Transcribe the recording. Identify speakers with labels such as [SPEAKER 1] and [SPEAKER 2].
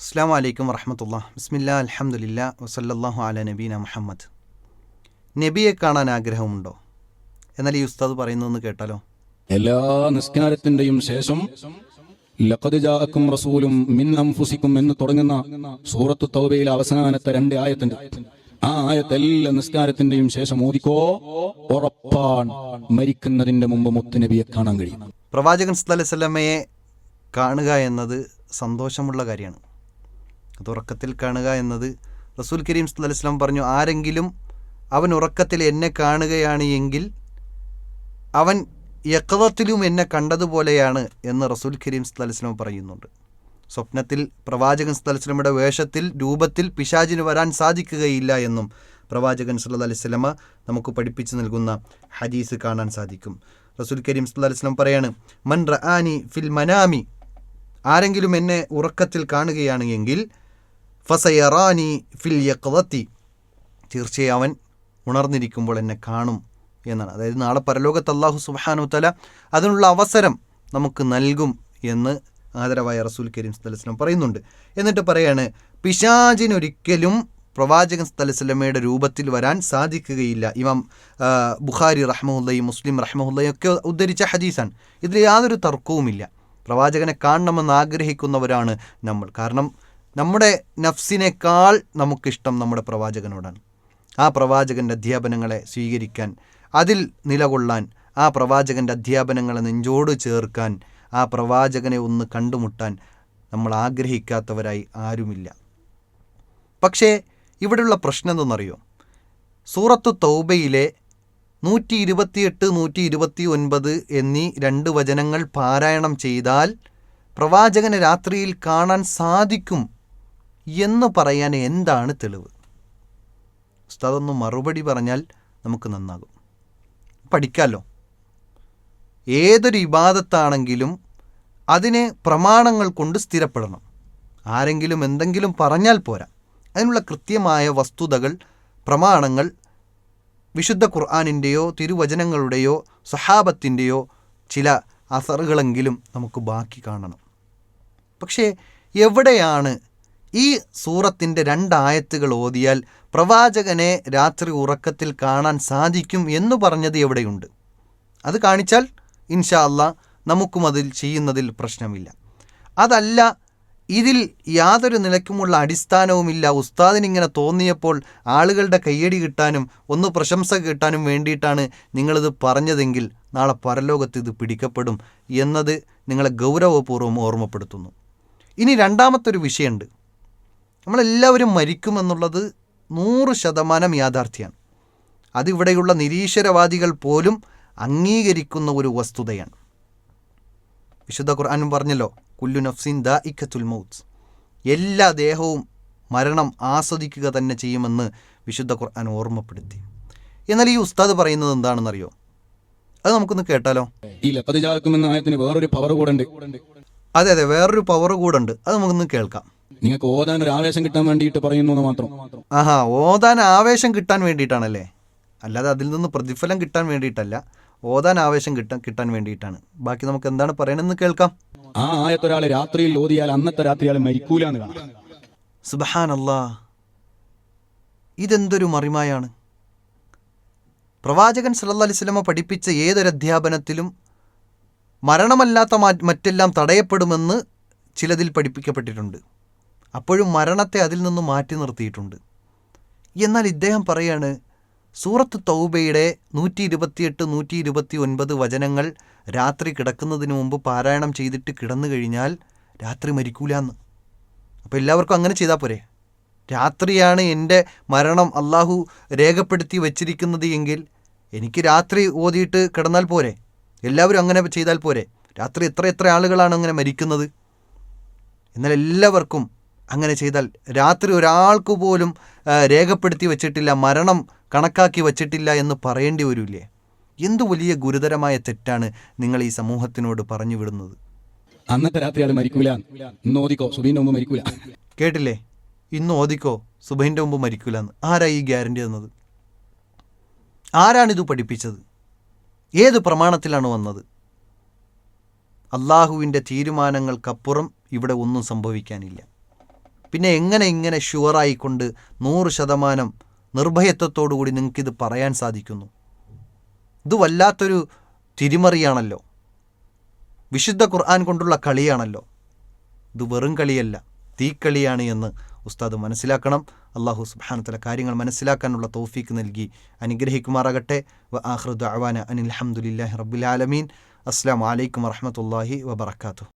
[SPEAKER 1] അസ്സാം വലൈക്കും വറഹമത്തുള്ള. ബിസ്മില്ല അലഹമുല്ല വസല്ലാഹു അല നബീന മുഹമ്മദ്. നബിയെ കാണാൻ ആഗ്രഹമുണ്ടോ? എന്നാൽ ഈ ഉസ്താദ് പറയുന്നതെന്ന് കേട്ടാലോ?
[SPEAKER 2] എല്ലാ നിസ്കാരത്തിന്റെയും ശേഷം ലഖദ് ജാഅക്കും റസൂലും മിൻ എന്ന് തുടങ്ങുന്ന സൂറത്ത് തൗബയിലെ അവസാനത്തെ രണ്ട് ആയത്തുണ്ട്. ആ ആയത്ത് എല്ലാ നിസ്കാരത്തിന്റെയും ശേഷം ഓദിക്കോ ഉറപ്പാൻ മരിക്കുന്നതിന്റെ മുമ്പ് മുത്തുനബിയെ കാണാൻ കഴിയും.
[SPEAKER 1] പ്രവാചകൻ സല്ലല്ലാഹു അലൈഹി വസല്ലമയെ കാണുക എന്നത് സന്തോഷമുള്ള കാര്യമാണ്. അത് ഉറക്കത്തിൽ കാണുക എന്നത് റസൂൽ കരീം അലൈഹി വസല്ലം പറഞ്ഞു ആരെങ്കിലും അവൻ ഉറക്കത്തിൽ എന്നെ കാണുകയാണ് എങ്കിൽ അവൻ യക്കവത്തിലും എന്നെ കണ്ടതുപോലെയാണ് എന്ന് റസൂൽ കരീം വസല്ലം പറയുന്നുണ്ട്. സ്വപ്നത്തിൽ പ്രവാചകൻ വസല്ലമയുടെ വേഷത്തിൽ രൂപത്തിൽ പിശാചിന് വരാൻ സാധിക്കുകയില്ല എന്നും പ്രവാചകൻ സല്ലല്ലാഹു അലൈഹി വസല്ലമ നമുക്ക് പഠിപ്പിച്ചു നൽകുന്ന ഹദീസ് കാണാൻ സാധിക്കും. റസൂൽ കരീം സല്ലല്ലാഹു അലൈഹി വസല്ലം പറയാണ് മൻ റഅാനി ഫിൽ മനാമി ആരെങ്കിലും എന്നെ ഉറക്കത്തിൽ കാണുകയാണ് എങ്കിൽ ഫസയറാനി ഫിൽ യക്വത്തി. തീർച്ചയായും അവൻ ഉണർന്നിരിക്കുമ്പോൾ എന്നെ കാണും എന്നാണ്. അതായത് നാളെ പരലോകത്ത് അള്ളാഹു സുബാനു തല അതിനുള്ള അവസരം നമുക്ക് നൽകും എന്ന് ആദരവായ റസൂൽ കരീം സ്ഥലസ്ലം പറയുന്നുണ്ട്. എന്നിട്ട് പറയാണ് പിശാജിനൊരിക്കലും പ്രവാചകൻ സ്ഥലസ്ലമയുടെ രൂപത്തിൽ വരാൻ സാധിക്കുകയില്ല. ഇമാം ബുഖാരി റഹ്മുല്ലയും മുസ്ലിം റഹ്മുല്ലയും ഒക്കെ ഉദ്ധരിച്ച ഹദീസാണ്. ഇതിൽ യാതൊരു തർക്കവുമില്ല. പ്രവാചകനെ കാണണമെന്ന് ആഗ്രഹിക്കുന്നവരാണ് നമ്മൾ. കാരണം നമ്മുടെ നഫ്സിനേക്കാൾ നമുക്കിഷ്ടം നമ്മുടെ പ്രവാചകനോടാണ്. ആ പ്രവാചകന്റെ അധ്യാപനങ്ങളെ സ്വീകരിക്കാൻ അതിൽ നിലകൊള്ളാൻ ആ പ്രവാചകന്റെ അധ്യാപനങ്ങളെ നെഞ്ചോട് ചേർക്കാൻ ആ പ്രവാചകനെ ഒന്ന് കണ്ടുമുട്ടാൻ നമ്മൾ ആഗ്രഹിക്കാത്തവരായി ആരുമില്ല. പക്ഷേ ഇവിടെയുള്ള പ്രശ്നം എന്തെന്നറിയോ? സൂറത്തു തൗബയിലെ നൂറ്റി ഇരുപത്തിയെട്ട് നൂറ്റി ഇരുപത്തി ഒൻപത് എന്നീ രണ്ട് വചനങ്ങൾ പാരായണം ചെയ്താൽ പ്രവാചകനെ രാത്രിയിൽ കാണാൻ സാധിക്കും എന്ന് പറയാൻ എന്താണ് തെളിവ്? ഉസ്താദൊന്ന് മറുപടി പറഞ്ഞാൽ നമുക്ക് നന്നാകും. പഠിക്കാമല്ലോ ഏതൊരു ഇബാദത്താണെങ്കിലും അതിനെ പ്രമാണങ്ങൾ കൊണ്ട് സ്ഥിരപ്പെടണം. ആരെങ്കിലും എന്തെങ്കിലും പറഞ്ഞാൽ പോരാ. അതിനുള്ള കൃത്യമായ വസ്തുതകൾ പ്രമാണങ്ങൾ വിശുദ്ധ ഖുർആാനിന്റെയോ തിരുവചനങ്ങളുടെയോ സഹാബത്തിന്റെയോ ചില അസറുകളെങ്കിലും നമുക്ക് ബാക്കി കാണണം. പക്ഷേ എവിടെയാണ് ഈ സൂറത്തിന്റെ രണ്ടായത്തുകൾ ഓതിയാൽ പ്രവാചകനെ രാത്രി ഉറക്കത്തിൽ കാണാൻ സാധിക്കും എന്ന് പറഞ്ഞത് എവിടെയുണ്ട്? അത് കാണിച്ചാൽ ഇൻഷാ അല്ല നമുക്കും അതിൽ ചെയ്യുന്നതിൽ പ്രശ്നമില്ല. അതല്ല ഇതിൽ യാതൊരു നിലക്കുമുള്ള അടിസ്ഥാനവുമില്ല. ഉസ്താദിനിങ്ങനെ തോന്നിയപ്പോൾ ആളുകളുടെ കയ്യടി കിട്ടാനും ഒന്ന് പ്രശംസ കിട്ടാനും വേണ്ടിയിട്ടാണ് നിങ്ങളിത് പറഞ്ഞതെങ്കിൽ നാളെ പരലോകത്ത് ഇത് പിടിക്കപ്പെടും എന്നത് നിങ്ങളെ ഗൗരവപൂർവം ഓർമ്മപ്പെടുത്തുന്നു. ഇനി രണ്ടാമത്തെ ഒരു വിഷയമുണ്ട്. നമ്മളെല്ലാവരും മരിക്കുമെന്നുള്ളത് നൂറ് ശതമാനം യാഥാർത്ഥ്യമാണ് അതിവിടെയുള്ള നിരീശ്വരവാദികൾ പോലും അംഗീകരിക്കുന്ന ഒരു വസ്തുതയാണ്. വിശുദ്ധ ഖുർആാനും പറഞ്ഞല്ലോ കുല്ലു നഫ്സിൻ ദ ഇക്കത്തുൽ മൗത്ത്. എല്ലാ ദേഹവും മരണം ആസ്വദിക്കുക തന്നെ ചെയ്യുമെന്ന് വിശുദ്ധ ഖുർആൻ ഓർമ്മപ്പെടുത്തി. എന്നാൽ ഈ ഉസ്താദ് പറയുന്നത് എന്താണെന്നറിയോ? അത് നമുക്കൊന്ന് കേട്ടാലോ?
[SPEAKER 2] വേറൊരു പവർ കൂടെ ഉണ്ട്.
[SPEAKER 1] അതെ അതെ വേറൊരു പവർ കൂടെ ഉണ്ട്. അത് നമുക്കൊന്ന് കേൾക്കാം.
[SPEAKER 2] നിങ്ങൾക്ക് ഓതാൻ ഒരു ആവേശം കിട്ടാൻ വേണ്ടിയിട്ട് പറയുന്നു മാത്രം.
[SPEAKER 1] ആഹാ ഓതാൻ ആവേശം കിട്ടാൻ വേണ്ടിയിട്ടാണല്ലേ? അല്ലാതെ അതിൽ നിന്ന് പ്രതിഫലം കിട്ടാൻ വേണ്ടിയിട്ടല്ല. ഓതാൻ ആവേശം കിട്ടാൻ കിട്ടാൻ വേണ്ടിയിട്ടാണ്. ബാക്കി നമുക്ക് എന്താണ് പറയണമെന്ന് കേൾക്കാം.
[SPEAKER 2] ആ ആയത്തൊരാളെ രാത്രിയിൽ ഓതിയാൽ അന്നത്തെ രാത്രി ആളെ മരിക്കൂല എന്ന് കാണാം.
[SPEAKER 1] സുബഹാനല്ലാ. ഇതെന്തൊരു മറിമായാണ്. പ്രവാചകൻ സല്ലല്ലാഹു അലൈഹി വസല്ലമ പഠിപ്പിച്ച ഏതൊരു അധ്യാപനത്തിലും മരണമല്ലാത്ത മറ്റെല്ലാം തടയപ്പെടുമെന്ന് ചിലതിൽ പഠിപ്പിക്കപ്പെട്ടിട്ടുണ്ട്. അപ്പോഴും മരണത്തെ അതിൽ നിന്ന് മാറ്റി നിർത്തിയിട്ടുണ്ട്. എന്നാൽ ഇദ്ദേഹം പറയാണ് സൂറത്ത് തൗബയുടെ നൂറ്റി ഇരുപത്തിയെട്ട് നൂറ്റി ഇരുപത്തി ഒൻപത് വചനങ്ങൾ രാത്രി കിടക്കുന്നതിന് മുമ്പ് പാരായണം ചെയ്തിട്ട് കിടന്നു കഴിഞ്ഞാൽ രാത്രി മരിക്കൂലാന്ന്. അപ്പോൾ എല്ലാവർക്കും അങ്ങനെ ചെയ്താൽ പോരെ? രാത്രിയാണ് എന്റെ മരണം അള്ളാഹു രേഖപ്പെടുത്തി വച്ചിരിക്കുന്നത് എങ്കിൽ എനിക്ക് രാത്രി ഓതിയിട്ട് കിടന്നാൽ പോരെ? എല്ലാവരും അങ്ങനെ ചെയ്താൽ പോരെ? രാത്രി എത്ര എത്ര ആളുകളാണ് അങ്ങനെ മരിക്കുന്നത്? എന്നാൽ എല്ലാവർക്കും അങ്ങനെ ചെയ്താൽ രാത്രി ഒരാൾക്ക് പോലും രേഖപ്പെടുത്തി വച്ചിട്ടില്ല മരണം കണക്കാക്കി വച്ചിട്ടില്ല എന്ന് പറയേണ്ടി വരില്ലേ? എന്തു വലിയ ഗുരുതരമായ തെറ്റാണ് നിങ്ങൾ ഈ സമൂഹത്തിനോട് പറഞ്ഞു വിടുന്നത്?
[SPEAKER 2] അന്നത്തെ രാത്രി ആൾ മരിക്കൂല. ഇന്നോദിക്കോ മുമ്പ് മരിക്കൂല.
[SPEAKER 1] കേട്ടില്ലേ? ഇന്ന് ഓദിക്കോ സുബൈന്റെ മുമ്പ് മരിക്കൂലെന്ന്. ആരാ ഈ ഗ്യാരണ്ടി തന്നത്? ആരാണിത് പഠിപ്പിച്ചത്? ഏത് പ്രമാണത്തിലാണ് വന്നത്? അള്ളാഹുവിന്റെ തീരുമാനങ്ങൾക്കപ്പുറം ഇവിടെ ഒന്നും സംഭവിക്കാനില്ല. പിന്നെ എങ്ങനെ ഇങ്ങനെ ഷുവറായിക്കൊണ്ട് നൂറ് ശതമാനം നിർഭയത്വത്തോടുകൂടി നിങ്ങൾക്കിത് പറയാൻ സാധിക്കുന്നു? ഇത് വല്ലാത്തൊരു തിരിമറിയാണല്ലോ. വിശുദ്ധ ഖുർആൻ കൊണ്ടുള്ള കളിയാണല്ലോ. ഇത് വെറും കളിയല്ല തീക്കളിയാണ് എന്ന് ഉസ്താദ് മനസ്സിലാക്കണം. അള്ളാഹു സുബാനത്തല കാര്യങ്ങൾ മനസ്സിലാക്കാനുള്ള തൗഫീക്ക് നൽകി അനുഗ്രഹിക്കുമാറാകട്ടെ. വ ആഹ്റുദ് അവാന അനിൽ അഹമ്മദില്ലാഹി റബുലാലമീൻ അസ്സാം വലൈക്കും വറഹമത്തല്ലാഹി വബർക്കാത്തു